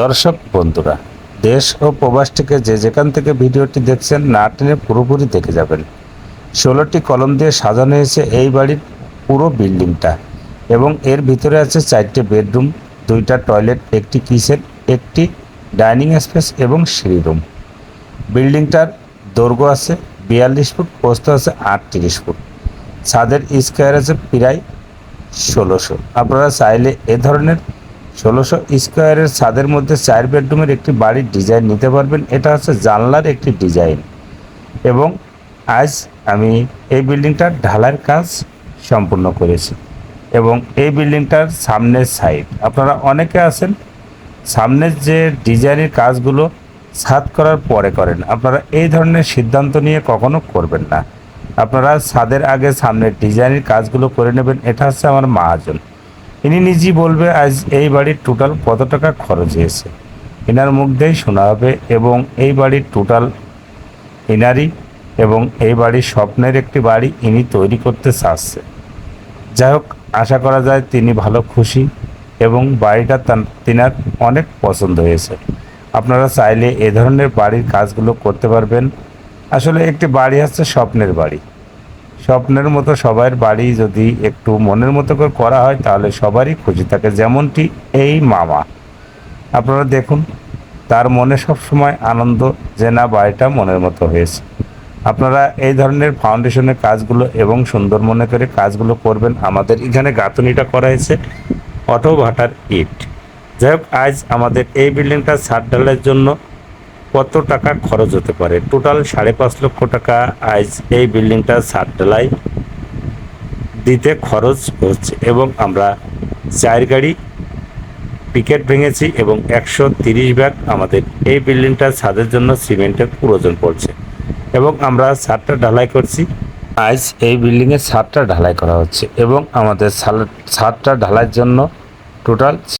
দর্শক, বন্ধুরা, দেশ ও প্রবাস থেকে যে যেখান থেকে ভিডিওটি দেখছেন, না টেনে পুরোপুরি দেখে যাবেন। ষোলোটি কলম দিয়ে সাজানো হয়েছে এই বাড়ির পুরো বিল্ডিংটা এবং এর ভিতরে আছে চারটে বেডরুম, দুইটা টয়লেট, একটি কিচেন, একটি ডাইনিং স্পেস এবং সিঁড়ি রুম। বিল্ডিংটার দৈর্ঘ্য আছে বিয়াল্লিশ ফুট, প্রস্থ আছে আটত্রিশ ফুট। ছাদের স্কোয়ার আছে প্রায় ষোলোশো। আপনারা চাইলে এ ধরনের ষোলোশো স্কোয়ারের ছাদের মধ্যে চার বেডরুমের একটি বাড়ির ডিজাইন নিতে পারবেন। এটা হচ্ছে জানলার একটি ডিজাইন। এবং আজ আমি এই বিল্ডিংটার ঢালাইয়ের কাজ সম্পূর্ণ করেছি। এবং এই বিল্ডিংটার সামনের সাইড আপনারা অনেকে আছেন, সামনের যে ডিজাইনের কাজগুলো ছাদ করার পরে করেন, আপনারা এই ধরনের সিদ্ধান্ত নিয়ে কখনো করবেন না। আপনারা ছাদের আগে সামনের ডিজাইনের কাজগুলো করে নেবেন। এটা হচ্ছে আমার মহাজন। ইনি নিজেই বলবে, আজ এই বাড়ির টোটাল কত টাকা খরচ হয়েছে? এনার মুখ দিয়েই শোনা হবে, এবং এই বাড়ির টোটাল ইনারই এবং এই বাড়ির স্বপ্নের একটি বাড়ি ইনি তৈরি করতে চাচ্ছে। যাই হোক, আশা করা যায় তিনি ভালো খুশি এবং বাড়িটা তিনার অনেক পছন্দ হয়েছে। আপনারা চাইলে এ ধরনের বাড়ির কাজগুলো করতে পারবেন। আসলে একটি বাড়ি হচ্ছে স্বপ্নের বাড়ি। স্বপ্নের মতো সবার বাড়ি যদি একটু মনের মতো করে করা হয়, তাহলে সবারই খুশি থাকে। যেমনটি এই মামা। আপনারা দেখুন, তার মনে সব সময় আনন্দ যে না বাড়িটা মনের মতো হয়েছে। আপনারা এই ধরনের ফাউন্ডেশনের কাজগুলো এবং সুন্দর মনে করে কাজগুলো করবেন। আমাদের এখানে গাঁথনিটা করা হয়েছে, অটো ভাটার ইট। যাই হোক, আজ আমাদের এই বিল্ডিংটা ছাদ ঢালাইয়ের জন্য কত টাকা খরচ হতে পারে? টোটাল সাড়ে পাঁচ লক্ষ টাকা আজ এই বিল্ডিংটা ছাদ ঢালাই দিতে খরচ হচ্ছে এবং আমরা চার গাড়ি পিকেট ভেঙেছি এবং একশো তিরিশ ব্যাগ আমাদের এই বিল্ডিংটা ছাদের জন্য সিমেন্টের প্রয়োজন পড়ছে এবং আমরা ছাদটা ঢালাই করছি। আজ এই বিল্ডিংয়ের ছাদটা ঢালাই করা হচ্ছে এবং আমাদের ছাদ- ছাদটা ঢালাইয়ের জন্য টোটাল